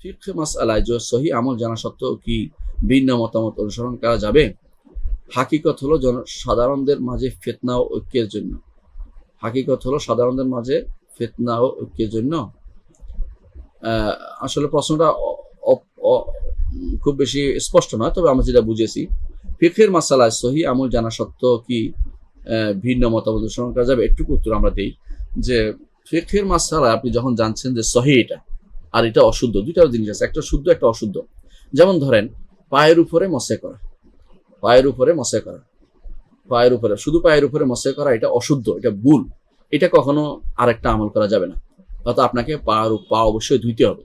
ফিকহ মাসআলায় যে সহি আমল জানা সত্ত্বেও কি ভিন্ন মতামত অনুসরণ করা যাবে? হাকিকত হলো সাধারণদের মাঝে ফেতনা ও ঐক্যের জন্য। হাকিকত হলো সাধারণদের মাঝে ফেতনা ও ঐক্যের জন্য। আসলে প্রশ্নটা খুব বেশি স্পষ্ট নয়, তবে আমরা যেটা বুঝেছি ফিকের মাসালায় সহি আমল জানা সত্ত্বেও কি ভিন্ন মতামত অনুসরণ করা যাবে? একটু উত্তর আমরা দিই যে ফিকের মাসালায় আপনি যখন জানছেন যে সহি এটা আর এটা অশুদ্ধ। দুইটা জিনিস আছে, একটা শুদ্ধ, একটা অশুদ্ধ। যেমন ধরেন, পায়ের উপরে মশে করা। পায়ের উপরে মশে করা। পায়ের উপরে, শুধু পায়ের উপরে মশে করা, এটা অশুদ্ধ, এটা ভুল। এটা কখনো আরেকটা আমল করা যাবে না। অর্থাৎ আপনাকে পা পা অবশ্যই ধুইতে হবে।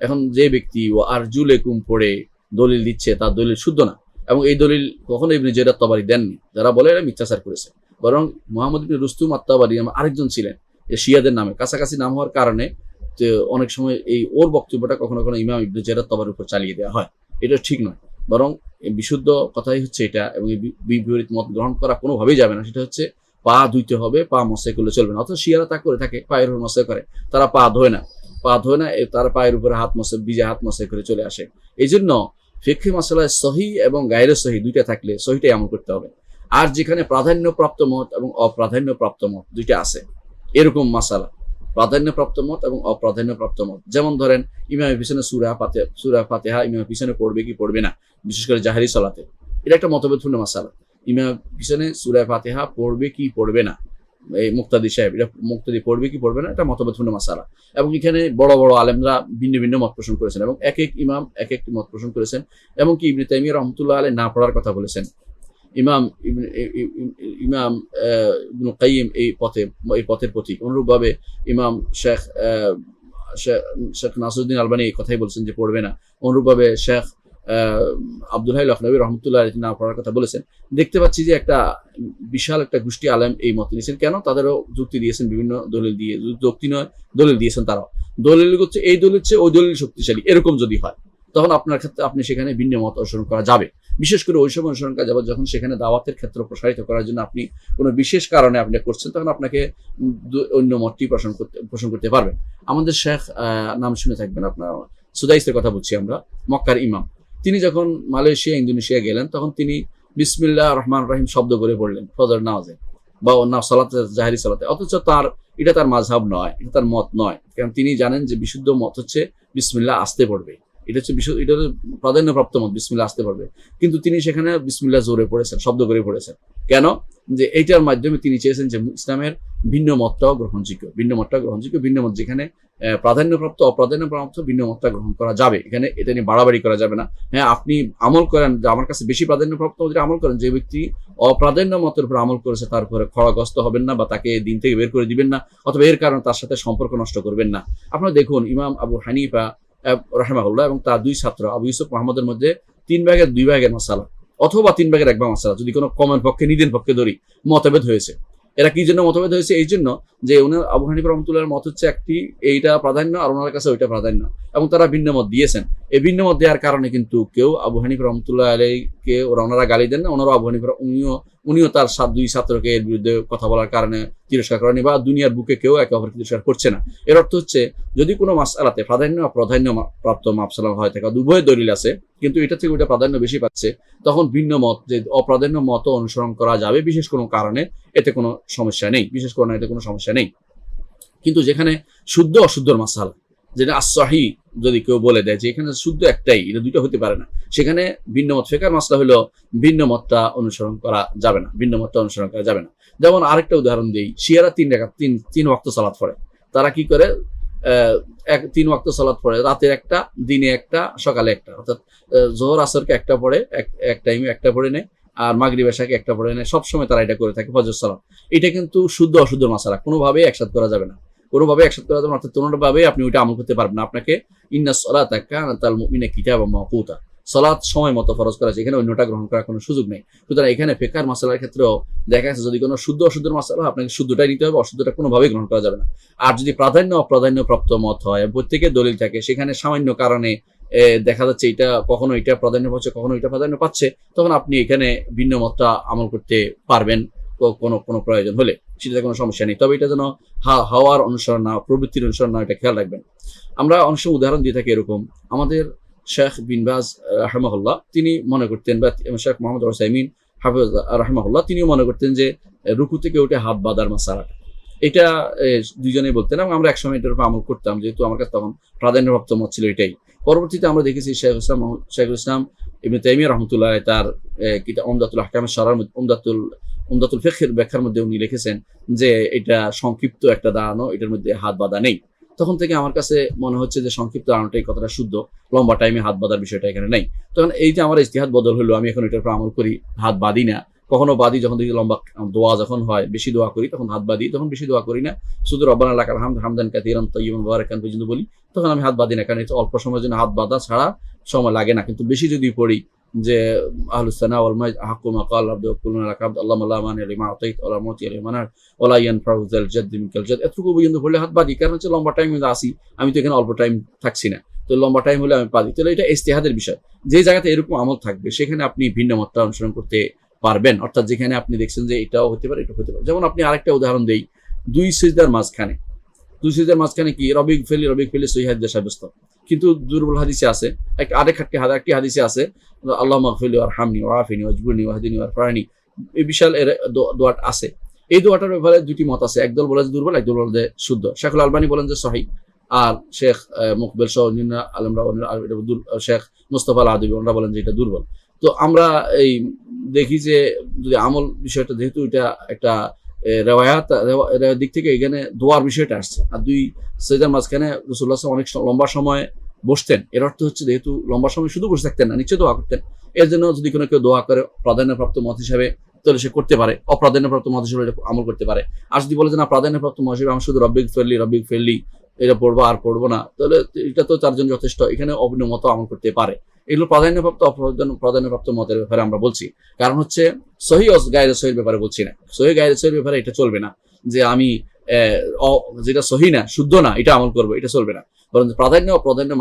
এখন যে ব্যক্তি ও আর জুলেকুম পড়ে, দলিল দিচ্ছে, তার দলিল শুদ্ধ না। এবং এই দলিল কখনো ইবনে জেরাত তাবারি দেননি। যারা বলে এরা মিথ্যাচার করেছে। বরং মোহাম্মদ ইবনে রুস্তুম আত্মাবারি আরেকজন ছিলেন শিয়াদের নামে। কাছাকাছি নাম হওয়ার কারণে যে অনেক সময় এই ওর বক্তব্যটা কখনো কখনো ইমাম ইবনে জেরাত তাবারির উপর চালিয়ে দেওয়া হয়। এটা ঠিক নয়। বরং বিশুদ্ধ কথাই হচ্ছে এটা এবং বিপরীত মত গ্রহণ করা কোনোভাবেই যাবে না। সেটা হচ্ছে পা ধুইতে হবে, পা মশাই করলে চলবে না। অথচ শিয়ারা তা করে থাকে, পায়ের উপর মশাই করে। তারা পা ধোয় না। পা ধোয় না তারা পায়ের উপরে হাত মশাই বিজে হাত মশাই করে চলে আসে। এই জন্য ফিক্ষি মশলায় সহি এবং গায়ের সহি দুইটা থাকলে সহিটাই আমল করতে হবে। আর যেখানে প্রাধান্যপ্রাপ্ত মত এবং অপ্রাধান্যপ্রাপ্ত মত দুইটা আছে। এরকম মাসালা। প্রাধান্যপ্রাপ্ত মত এবং অপ্রাধান্যপ্রাপ্ত মত। যেমন ধরেন ইমামের পিছনে সুরা পাতে সুরা ফাতেহা ইমামের পিছনে পড়বে কি পড়বে না? বিশেষ করে জাহারি সলাতে। এটা একটা মতভেদপূর্ণ মাসালা। ইমাম পিছনে সুরা ফাতেহা পড়বে কি পড়বে না? এই মুক্তাদি সাহেব, এটা মুক্তাদি পড়বে কি পড়বে না? এটা মতভেদপূর্ণ মাসালা। এবং এখানে বড় বড় আলেমরা ভিন্ন ভিন্ন মত পোষণ করেছেন এবং এক এক ইমাম এক একটি মত পোষণ করেছেন। এবং কি ইবনে তাইমিয়া রহমতুল্লাহ আলে না পড়ার কথা বলেছেন। ইমাম ইবনে- ইমাম আহ, ইবনুল কাইয়িম এই পথে এই পথের প্রতীক অনুরূপভাবে ইমাম শেখ শেখ নাসরুদ্দিন আলবানি এই কথাই বলছেন যে পড়বে না। অনুরূপভাবে শেখ আহ, আব্দুল হাই লখনবী রহমতুল্লাহ না পড়ার কথা বলেছেন। দেখতে পাচ্ছি যে একটা বিশাল একটা গোষ্ঠী আলেম এই মত নিয়েছেন। কেন? তাদেরও যুক্তি দিয়েছেন বিভিন্ন দলিল দিয়ে। যুক্তি নয় দলিল দিয়েছেন তারাও। দলিল হচ্ছে এই দলিল হচ্ছে ওই দলিল শক্তিশালী। এরকম যদি হয় তখন আপনার ক্ষেত্রে আপনি সেখানে ভিন্ন মত অনুসরণ করা যাবে। বিশেষ করে ওই সময় অনুসরণ করা যাবে যখন সেখানে দাওয়াতের ক্ষেত্র প্রসারিত করার জন্য আপনি কোনো বিশেষ কারণে আপনি করছেন, তখন আপনাকে অন্য মতটি পোষণ করতে পোষণ করতে পারবেন। আমাদের শেখ নাম শুনে থাকবেন আপনার। সুদাইসের কথা বলছি আমরা, মক্কার ইমাম। তিনি যখন মালয়েশিয়া, ইন্দোনেশিয়া গেলেন, তখন তিনি বিসমিল্লাহ রহমান রহিম শব্দ করে পড়লেন ফজর নামাজে বা অন্য সালাতে, জাহারি সালাতে। অথচ তার, এটা তার মাঝহাব নয়, এটা তার মত নয়। কারণ তিনি জানেন যে বিশুদ্ধ মত হচ্ছে বিসমিল্লাহ আসতে পড়বে। এটা হচ্ছে বিশুদ্ধ এটা প্রাধান্যপ্রাপ্ত মত, বিসমিল্লাহ আসতে পারবে। কিন্তু তিনি সেখানে বিসমিল্লাহ জোরে পড়েছেন, শব্দ করে পড়েছেন। কেন? যে এইটার মাধ্যমে তিনি চেয়েছেন যে ইসলামের ভিন্ন মতটাও গ্রহণযোগ্য, ভিন্ন মতটা গ্রহণযোগ্য, ভিন্ন মত যেখানে প্রাধান্যপ্রাপ্ত, অপ্রাধান্যপ্রাপ্ত ভিন্ন মতটা গ্রহণ করা যাবে। এখানে এটা নিয়ে বাড়াবাড়ি করা যাবে না। হ্যাঁ আপনি আমল করেন যে আমার কাছে বেশি প্রাধান্যপ্রাপ্ত মতে আমল করেন, যে ব্যক্তি অপ্রাধান্য মতের উপর আমল করেছে, তার উপরে খড়াগ্রস্ত হবেন না বা তাকে দিন থেকে বের করে দিবেন না, অথবা এর কারণে তার সাথে সম্পর্ক নষ্ট করবেন না। আপনারা দেখুন, ইমাম আবু হানিফা রাহেমাহুল্লাহ এবং তার দুই ছাত্র আবু ইউসুফ মাহমুদের মধ্যে তিন ভাগের দুই ভাগের মশালা অথবা তিন ভাগের এক ভাগ মশালা যদি কোনো কমের পক্ষে নিদেন পক্ষে ধরি, মতভেদ হয়েছে। এরা কি জন্য মতভেদ হয়েছে? এই জন্য যে উনার আবু হানিফ রহমতুল্লাহর মত হচ্ছে একটি, এইটা প্রাধান্য আর ওনার কাছে ওইটা প্রাধান্য এবং তারা ভিন্ন মত দিয়েছেন। এই ভিন্ন মত দেওয়ার কারণে কিন্তু কেউ আবু হানিফ রহমতুল্লাহ আলাইকে ওরা ওনারা গালি দেন না ওনারা আবু হানিফ উনিও উনিও তার সাত, দুই ছাত্রকে এর বিরুদ্ধে কথা বলার কারণে তিরস্কার করেনি বা দুনিয়ার বুকে কেউ একে অপরকে তিরস্কার করছে না। এর অর্থ হচ্ছে, যদি কোনো মাসালাতে প্রাধান্য বা প্রাধান্য প্রাপ্ত মাপসালা হয় থাকে উভয় দলিল আছে, কিন্তু এটা থেকে ওইটা প্রাধান্য বেশি পাচ্ছে, তখন ভিন্ন মত যে অপ্রাধান্য মত অনুসরণ করা যাবে, বিশেষ কোনো কারণে এতে কোনো সমস্যা নেই, বিশেষ কোনো এতে কোনো সমস্যা নেই। কিন্তু যেখানে শুদ্ধ অশুদ্ধর মাসালা যেটা আসাহি যদি কেউ বলে দেয় যে এখানে শুদ্ধ একটাই, এটা দুটো হতে পারে না। সেখানে ভিন্ন মত ফেকার মাসলা হলো ভিন্ন মতটা অনুসরণ করা যাবে না, ভিন্ন মতটা অনুসরণ করা যাবে না। যেমন আরেকটা উদাহরণ দিই, শিয়ারা তিন রেখা তিন তিন ওয়াক্ত সালাত পড়ে। তারা কি করে? এক, তিন ওয়াক্ত সালাত পড়ে, রাতের একটা, দিনে একটা, সকালে একটা। অর্থাৎ জোহর, আসরকে একটা পড়ে, এক টাইমে একটা পড়ে নেয়, আর মাগরিব এশাকে একটা পড়ে নেয়। সবসময় তারা এটা করে থাকে, ফজর সালাত। এটা কিন্তু শুদ্ধ অশুদ্ধ মাসালা, কোনোভাবেই একসাথ করা যাবে না। কোনোভাবে একসাথ করা যাবে অর্থাৎ কোনোভাবে আপনি ওইটা আমল করতে পারবেন আপনাকে ইন্না সলাত তাল মুমিনে কিতাব মাকুতা সলাৎ সময় মতো ফরজ করা এখানে অন্যটা গ্রহণ করার কোনো সুযোগ নেই। সুতরাং এখানে ফেকার মাসালার ক্ষেত্রেও দেখা যাচ্ছে যদি কোনো শুদ্ধ অশুদ্ধ মাসালা হয়, আপনাকে শুদ্ধটাই নিতে হবে অশুদ্ধটা কোনোভাবেই গ্রহণ করা যাবে না। আর যদি প্রাধান্য অপ্রাধান্য প্রাপ্ত মত হয় প্রত্যেকের দলিল থাকে সেখানে সামান্য কারণে দেখা যাচ্ছে এটা কখনো এটা প্রাধান্য পাচ্ছে কখনো এটা প্রাধান্য পাচ্ছে তখন আপনি এখানে ভিন্ন মতটা আমল করতে পারবেন। কোনো কোনো প্রয়োজন হলে সেটাতে কোনো সমস্যা নেই। তবে এটা যেন হাওয়ার অনুসরণ না প্রবৃত্তির অনুসরণ না এটা খেয়াল রাখবেন। আমরা অনেক সময় উদাহরণ দিয়ে থাকি এরকম। আমাদের শেখ বিনবাজ রাহমাহুল্লাহ তিনি মনে করতেন বা শেখ মোহাম্মদ ওসাইমিন হাফিজ রাহমাহুল্লাহ তিনিও মনে করতেন যে রুকু থেকে উঠে হাত বাঁধার মাসালাটা। এটা দুজনেই বলতেন এবং আমরা একসময় এটার উপর আমল করতাম যেহেতু আমার কাছে তখন প্রাধান্যপ্রাপ্ত মত ছিল এটাই। পরবর্তীতে আমরা দেখেছি শেখ ইসলাম শেখুল ইসলাম ইবনে তাইমিয়া রহমতুল্লাহ তার আহ, কিতাব উমদাতুল আহকামের সরার মধ্যে- উমদাতুল ফেখের ব্যাখ্যার মধ্যে উনি লিখেছেন যে এটা সংক্ষিপ্ত একটা দাঁড়ানো, এটার মধ্যে হাত বাঁধা নেই। তখন থেকে আমার কাছে মনে হচ্ছে যে সংক্ষিপ্ত দাঁড়ানোটাই কথাটা শুদ্ধ, লম্বা টাইমে হাত বাঁধার বিষয়টা এখানে নেই। তখন এই যে আমার ইস্তিহাত বদল হলো, আমি এখন এটার উপর আমল করি, হাত বাঁধি না। কখনো বাদি যখন দেখি লম্বা দোয়া যখন হয়, বেশি দোয়া করি, তখন হাত বাঁধি, তখন বেশি দোয়া করি না। শুধু রব্বানা লাকাল হামদ হামদান কাতিরান তৈয়বান মুবারাকান পর্যন্ত বলি, তখন আমি হাত বাঁধি না, কারণ অল্প সময়ের জন্য হাত বাঁধা ছাড়া সময় লাগে না। কিন্তু বেশি যদি পড়ি যে আহলুসানা কারণ হচ্ছে লম্বা টাইম আসি, আমি তো এখানে অল্প টাইম থাকছি না। তো লম্বা টাইম হলে আমি এটা বিষয়। যে জায়গাতে এরকম আমল থাকবে, সেখানে আপনি ভিন্ন মতটা অনুসরণ করতে পারবেন। অর্থাৎ যেখানে আপনি দেখছেন যে এটাও হতে পারে, এটা হতে পারে। যেমন আপনি আরেকটা উদাহরণ দেই, দুই সিজদার মাঝখানে। দুই সিজদার মাঝখানে কি? রবিক ফেলি রবিক ফেলি সহি হাদিসে সাব্যস্ত কিন্তু দুর্বল হাদিসে আছে। এক আরেক একটি আরেকটি হাদিসে আছে, আল্লাহ মাগফিলি আর হামনি ও আফিনি ওয়াজবুরনি ওয়াহদিনি ওয়ার ফারানি এই বিশাল এর দোয়াট আছে। এই দোয়াটার ব্যাপারে দুটি মত আছে। একদল বলে যে দুর্বল, একদল বলে যে শুদ্ধ। শেখুল আলবানি বলেন যে সহি। আর শেখ মুকবেল সহ অন্যান্য আলমরা আর শেখ মুস্তফা আল ওনারা বলেন যে এটা দুর্বল। তো আমরা এই দেখি যে যদি আমল বিষয়টা, যেহেতু এটা একটা রেওয়ায়াত দিক থেকে এখানে দোয়ার বিষয়টা আসছে। আর দুই সৈদার মাঝখানে রসুল্লাহ অনেক লম্বা সময় বসতেন। এর অর্থ হচ্ছে যেহেতু লম্বা সময় শুধু বসে থাকতেন না নিশ্চয় দোয়া করতেন। এর জন্য যদি কোনো কেউ দোয়া করে প্রাধান্যপ্রাপ্ত মত হিসাবে, তাহলে সে করতে পারে। অপ্রাধান্যপ্রাপ্ত মত হিসেবে আমল করতে পারে। আর যদি বলে যে, না, প্রাধান্যপ্রাপ্ত মত হিসেবে আমি শুধু রব্বিক ফেললি রব্বিক ফেললি এটা পড়ব আর পড়ব না, তাহলে এটা তো চারজন যথেষ্ট। এখানে অভিনয় মতো আমল করতে পারে। এগুলো প্রাধান্যপ্রাপ্ত প্রাধান্যপ্রাপ্ত মতের ব্যাপারে আমরা বলছি। কারণ হচ্ছে, সহি গায়ের সহির ব্যাপারে বলছি না। সহি গায়ের সহির ব্যাপারে এটা চলবে না। যে আমি যেটা সহি না, শুদ্ধ না, এটা আমল করব, এটা চলবে না। বরং প্রাধান্য, অপ্রাধান্য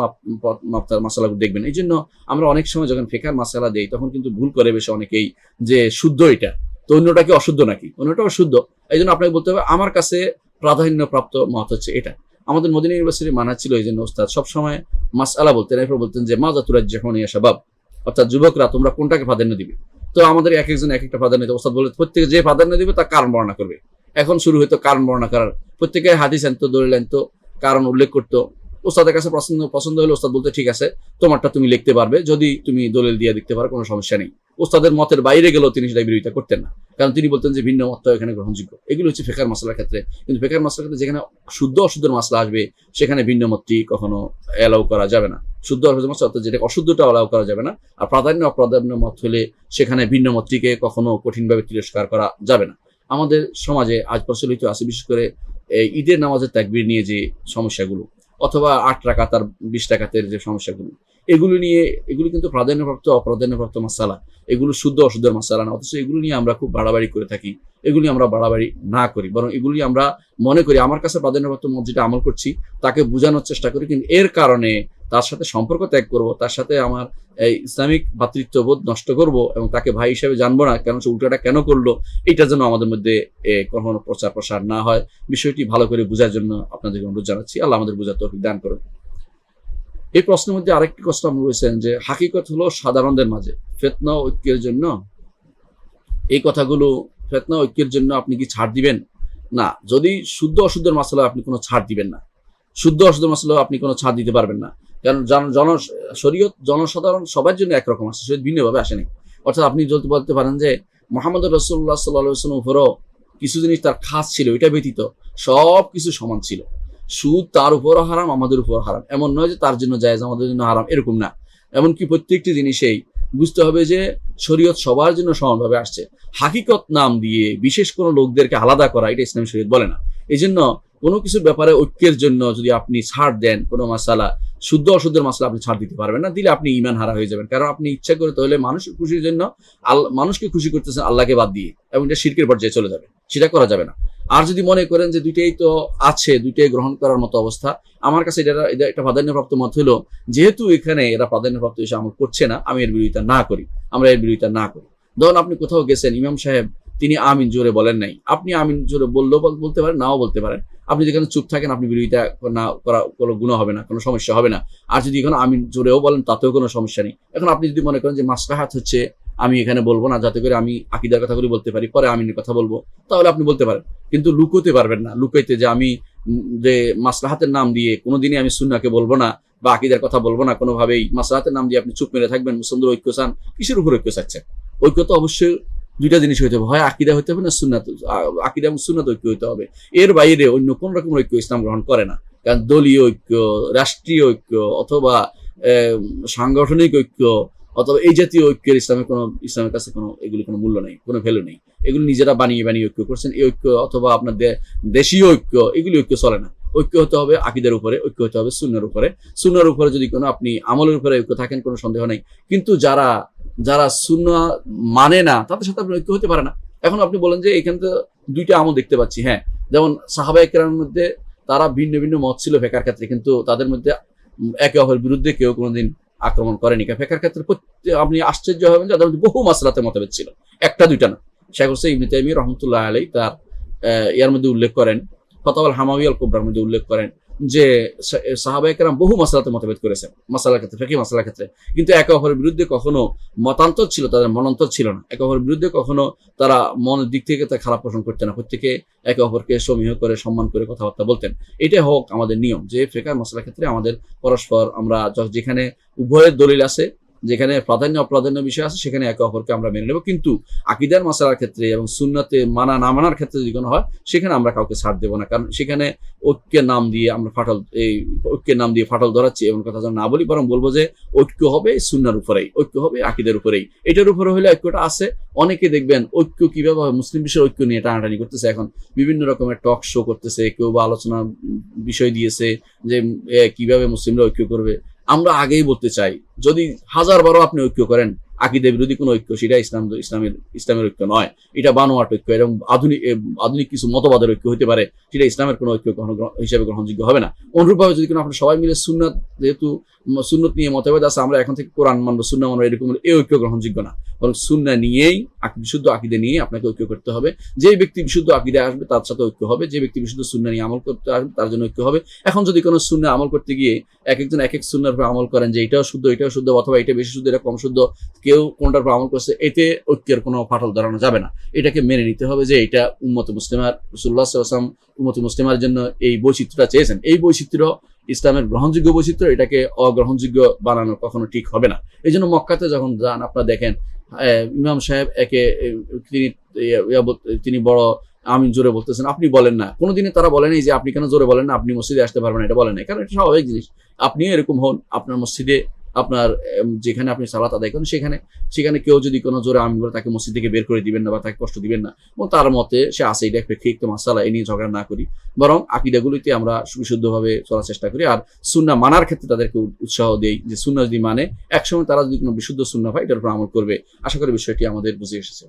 মাপতার মশলাগুলো দেখবেন। এই জন্য আমরা অনেক সময় যখন ফেকার মশলা দেই, তখন কিন্তু ভুল করে বেশি অনেকেই যে শুদ্ধ এটা। তো অন্যটা কি অশুদ্ধ নাকি? অন্যটা অশুদ্ধ এই জন্য আপনাকে বলতে হবে, আমার কাছে প্রাধান্যপ্রাপ্ত মত হচ্ছে এটা। আমাদের মদিনা ইউনিভার্সিটি মানা ছিল এই জন্য ওস্তাদ সবসময় মাসআলা বলতেন, এরপর বলতেন যে মা জাতুরাজ যখন ইয়া শাবাব। অর্থাৎ যুবকরা, তোমরা কোনটাকে প্রাধান্য দিবে? তো আমাদের এক একজন এক একটা প্রাধান্য ওস্তাদ বলে প্রত্যেকে যে প্রাধান্য দিবে, তার কারণ বর্ণনা করবে। এখন শুরু হইতো কারণ বর্ণনা করার। প্রত্যেকে হাদিস আনতো দলিল আনতো কারণ উল্লেখ করতো। ওস্তাদের কাছে পছন্দ পছন্দ হলে ওস্তাদ বলতে, ঠিক আছে, তোমারটা তুমি লিখতে পারবে। যদি তুমি দলিল দিয়ে দিতে পারো, কোনো সমস্যা নেই। ওস্তাদের মতের বাইরে গেলেও তিনি সেটা বিরোধিতা করতেন না। কারণ তিনি বলতেন যে ভিন্ন মতটাও এখানে গ্রহণযোগ্য। এগুলো হচ্ছে ফেকার মশলার ক্ষেত্রে। কিন্তু ফেকার মশলার ক্ষেত্রে যেখানে শুদ্ধ অশুদ্ধের মশলা আসবে, সেখানে ভিন্ন মতটি কখনো অ্যালাউ করা যাবে না। শুদ্ধ অশুদ্ধ মশলা অর্থাৎ যেটা অশুদ্ধটা অ্যালাউ করা যাবে না, আর প্রাধান্য অপ্রাধান্য মত হলে সেখানে ভিন্ন মতটিকে কখনো কঠিনভাবে তিরস্কার করা যাবে না। আমাদের সমাজে আজ প্রচলিত আছে, বিশেষ করে ঈদের নামাজের ত্যাগবির নিয়ে যে সমস্যাগুলো, অথবা আট রাকাত আর বিশ টাকাতের যে সমস্যাগুলো এগুলো নিয়ে, এগুলো কিন্তু প্রাধান্যপ্রাপ্ত, অপ্রাধান্যপ্রাপ্ত মশালা। এগুলো শুদ্ধ অশুদ্ধের মশালা না, অথচ এগুলো নিয়ে আমরা খুব বাড়াবাড়ি করে থাকি। এগুলি আমরা বাড়াবাড়ি না করি, বরং এগুলি আমরা মনে করি, আমার কাছে প্রাধান্যপ্রাপ্ত মত যেটা আমল করছি, তাকে বোঝানোর চেষ্টা করি, কিন্তু এর কারণে তার সাথে সম্পর্ক ত্যাগ করব, তার সাথে আমার এই ইসলামিক ভাতৃত্ববোধ নষ্ট করব এবং তাকে ভাই হিসেবে জানব না, কেন সে উল্টোটা কেন করল, এটা যেন আমাদের মধ্যে কখনো প্রচার প্রসার না হয়। বিষয়টি ভালো করে বোঝার জন্য আপনাদেরকে অনুরোধ জানাচ্ছি। আল্লাহ আমাদের বোঝার তৌফিক দান করুন। এই প্রশ্নের মধ্যে আরেকটি প্রশ্ন আপনি বলেছেন যে হাকিকত হলো সাধারণদের মাঝে। ফেতনা ঐক্যের জন্য এই কথাগুলো, ফেতনা ঐক্যের জন্য আপনি কি ছাড় দিবেন? না, যদি শুদ্ধ অশুদ্ধের মশলা আপনি কোনো ছাড় দিবেন না। শুদ্ধ অশুদ্ধ মশলা আপনি কোনো ছাড় দিতে পারবেন না। কারণ জন- জন, শরীয়ত, জনসাধারণ সবার জন্য একরকম আসে শরীয়ত ভিন্নভাবে আসেনি অর্থাৎ আপনি যদি বলতে পারেন যে মোহাম্মদ রসুল্লাহ সাল্লাহ উপরও কিছু জিনিস তার খাস ছিল এটা ব্যতীত সব কিছু সমান ছিল। সুদ তার উপরও হারাম, আমাদের উপর হারাম। এমন নয় যে তার জন্য জায়েজ, আমাদের জন্য হারাম, এরকম না। এমনকি প্রত্যেকটি জিনিসেই বুঝতে হবে যে শরীয়ত সবার জন্য সমানভাবে আসছে। হাকিকত নাম দিয়ে বিশেষ কোনো লোকদেরকে আলাদা করা, এটা ইসলাম শরীয়ত বলে না। এই জন্য কোনো কিছুর ব্যাপারে ঐক্যের জন্য যদি আপনি ছাড় দেন কোনো মাসালা, শুদ্ধ অশুদ্ধের মাসলা আপনি ছাড় দিতে পারবেন না, দিলে আপনি ইমান হারা হয়ে যাবেন। কারণ আপনি ইচ্ছা করে তাহলে মানুষের খুশির জন্য মানুষকে খুশি করতেছেন আল্লাহকে বাদ দিয়ে, এবং এটা শিরকের পর্যায়ে চলে যাবে। সেটা করা যাবে না। আর যদি মনে করেন যে দুইটাই তো আছে, দুইটাই গ্রহণ করার মতো অবস্থা, আমার কাছে এটা একটা প্রাধান্যপ্রাপ্ত মত হলো, যেহেতু এখানে এরা প্রাধান্যপ্রাপ্ত হিসেবে আমল করছে না, আমি এর বিরোধিতা না করি, আমরা এর বিরোধিতা না করি। ধরুন আপনি কোথাও গেছেন, ইমাম সাহেব, তিনি আমিন জোরে বলেন নাই, আপনি আমিন জোরে বললেও বল- বলতে পারেন, নাও বলতে পারেন। আপনি যেখানে চুপ থাকেন, আপনি বিরোধিতা না করা, কোনো গুণ হবে না, কোনো সমস্যা হবে না। আর যদি এখানে আমিন জোরেও বলেন, তাতেও কোনো সমস্যা নেই। এখন আপনি যদি মনে করেন যে মাসলাহাত হচ্ছে আমি এখানে বলব না, যাতে করে আমি আকিদার কথাগুলি বলতে পারি, পরে আমিনের কথা বলব। তাহলে আপনি বলতে পারেন। কিন্তু লুকোতে পারবেন না। লুকাইতে যে আমি যে মাসলাহাতের নাম দিয়ে কোনোদিনই আমি সুন্নাকে বলব না বা আকিদার কথা বলব না কোনোভাবেই। মাসলাহাতের নাম দিয়ে আপনি চুপ মেরে থাকবেন মুসলমানদের ঐক্য চান, কিসের উপর ঐক্য চাচ্ছেন? ঐক্য তো অবশ্যই দুইটা জিনিস হইতে হবে। হয় আকিদা হইতে হবে না সুন্নাত আকিদা এবং সুন্নাত ঐক্য হইতে হবে। এর বাইরে অন্য কোন রকম ঐক্য ইসলাম গ্রহণ করে না। কারণ দলীয় ঐক্য, রাষ্ট্রীয় ঐক্য অথবা সাংগঠনিক ঐক্য অথবা এই জাতীয় ঐক্যের ইসলামের কোনো, ইসলামের কাছে কোনো, এগুলি কোনো মূল্য নেই, কোনো ভ্যালু নেই। এগুলি নিজেরা বানিয়ে বানিয়ে ঐক্য করছেন। এই ঐক্য অথবা আপনার দেশীয় ঐক্য, এগুলি ঐক্য চলে না। ঐক্য হতে হবে আকিদের উপরে, ঐক্য হতে হবে শূন্যের উপরে। শূন্যের উপরে যদি কোনো আপনি আমলের উপরে ঐক্য থাকেন, কোনো সন্দেহ নেই। কিন্তু যারা যারা শূন্য মানে না, তাদের সাথে আপনি ঐক্য হতে পারে না। এখন আপনি বলেন যে এখানে তো দুইটা আমল দেখতে পাচ্ছি হ্যাঁ। যেমন সাহাবাই কেরামের মধ্যে তারা ভিন্ন ভিন্ন মত ছিল ফেকার ক্ষেত্রে, কিন্তু তাদের মধ্যে একে অপরের বিরুদ্ধে কেউ কোনোদিন আক্রমণ করেনি। ফেকার ক্ষেত্রে আপনি আশ্চর্য হবেন যে তাদের মধ্যে বহু মাসলাতে মতভেদ ছিল। একটা, দুইটা না। শেখ হোসেন ইবনে তাইমি রহমতুল্লাহ আলাই তার ইয়ার মধ্যে উল্লেখ করেন। ফতাওয়াল হামাবি আল কোবরার মধ্যে উল্লেখ করেন। যে সাহাবাহিকেরাম বহু মশালাতে মতভেদ করেছেন মশালার ক্ষেত্রে ফেঁকি মশালার ক্ষেত্রে। কিন্তু একে অপরের বিরুদ্ধে কখনো মতান্তর ছিল, তাদের মনান্তর ছিল না। একে অপরের বিরুদ্ধে কখনো তারা মনের দিক থেকে তা খারাপ পোষণ করতেন না। প্রত্যেকে একে অপরকে সমীহ করে, সম্মান করে কথাবার্তা বলতেন। এটাই হোক আমাদের নিয়ম, যে ফেকার মশলার ক্ষেত্রে আমাদের পরস্পর আমরা যেখানে উভয়ের দলিল আছে যেখানে প্রাধান্য অপ্রাধান্য বিষয় আছে, সেখানে একে অপরকে আমরা মেনে নেব। কিন্তু আকিদার মশলার ক্ষেত্রে এবং সুন্নাতে মানা না মানার ক্ষেত্রে যদি কোনো হয়, সেখানে আমরা কাউকে ছাড় দেবো না। কারণ সেখানে ঐক্যের নাম দিয়ে আমরা ফাটল, এই ঐক্যের নাম দিয়ে ফাটল ধরাচ্ছি এমন কথা না বলি, বরং বলব যে ঐক্য হবে সুন্নার উপরেই, ঐক্য হবে আকিদের উপরেই। এটার উপরে হলে ঐক্যটা আছে। অনেকে দেখবেন ঐক্য কীভাবে মুসলিম বিষয়ের ঐক্য নিয়ে টানাটানি করতেছে। এখন বিভিন্ন রকমের টক শো করতেছে, কেউ বা আলোচনা বিষয় দিয়েছে যে কীভাবে মুসলিমরা ঐক্য করবে। আমরা আগেই বলতে চাই যদি হাজার বারো আপনি ঐক্য করেন আকিদের বিরোধী কোনো ঐক্য সেটা ইসলাম, ইসলামের ইসলামের ঐক্য নয়। এটা বানোয়াট ঐক্য এবং আধুনিক আধুনিক কিছু মতবাদের ঐক্য হতে পারে, সেটা ইসলামের কোনো ঐক্য হিসাবে গ্রহণযোগ্য হবে না। অনুরূপভাবে যদি কোনো আপনার সবাই মিলে সুন্নাত, যেহেতু সুন্নত নিয়ে মতভেদ আছে, আমরা এখন থেকে কোরআন মানবো, সুন্না মানবো, এরকম এই ঐক্য গ্রহণযোগ্য না। বরং সুন্না নিয়েই বিশুদ্ধ আকিদে নিয়ে আপনাকে ঐক্য করতে হবে। যে ব্যক্তি বিশুদ্ধ আকিদে আসবে, তার সাথে ঐক্য হবে। যে ব্যক্তি বিশুদ্ধ সুন্না নিয়ে আমল করতে আসবে, তার জন্য ঐক্য হবে। এখন যদি কোনো সুন্না আমল করতে গিয়ে এক একজন এক এক সুন্নার উপর আমল করেন যে এটাও শুদ্ধ এটাও শুদ্ধ, অথবা এটা বেশি শুদ্ধ, এটা কম শুদ্ধ কেউ কোনটার উপর আমল করছে, এতে ঐক্যের কোনো ফাটল ধরানো যাবে না। এটাকে মেনে নিতে হবে যে এটা উম্মত মুসলিমার রসুল্লাহ সাল্লাম উম্মত মুসলিমার জন্য এই বৈচিত্র্যটা চেয়েছেন। এই বৈচিত্র্য ইসলামের গ্রহণযোগ্য বৈচিত্র্য, এটাকে অগ্রহণযোগ্য বানানো কখনো ঠিক হবে না। এই জন্য মক্কাতে যখন যান, আপনারা দেখেন ইমাম সাহেব একে তিনি তিনি বড় আমিন জোরে বলতেছেন, আপনি বলেন না। কোনোদিনে তারা বলেনি যে আপনি কেন জোরে বলেন না, আপনি মসজিদে আসতে পারবেন এটা বলেন না কারণ এটা স্বাভাবিক জিনিস। আপনিও এরকম হন, আপনার মসজিদে আপনার যেখানে আপনি সালাত আদায় করেন, সেখানে সেখানে কেউ যদি কোনো জোরে আমি বলে তাকে মসজিদ থেকে বের করে দিবেন না বা তাকে কষ্ট দিবেন না, এবং তার মতে সে আসে এটা প্রেক্ষিত মাসালা, এ নিয়ে ঝগড়া না করি। বরং আকিদাগুলিতে আমরা বিশুদ্ধভাবে চলার চেষ্টা করি, আর সুন্না মানার ক্ষেত্রে তাদেরকে উৎসাহ দেই যে সুন্না যদি মানে একসময় তারা যদি কোনো বিশুদ্ধ সুন্না পায়, এটার উপর আমল করবে। আশা করি বিষয়টি আমাদের বুঝে এসেছে।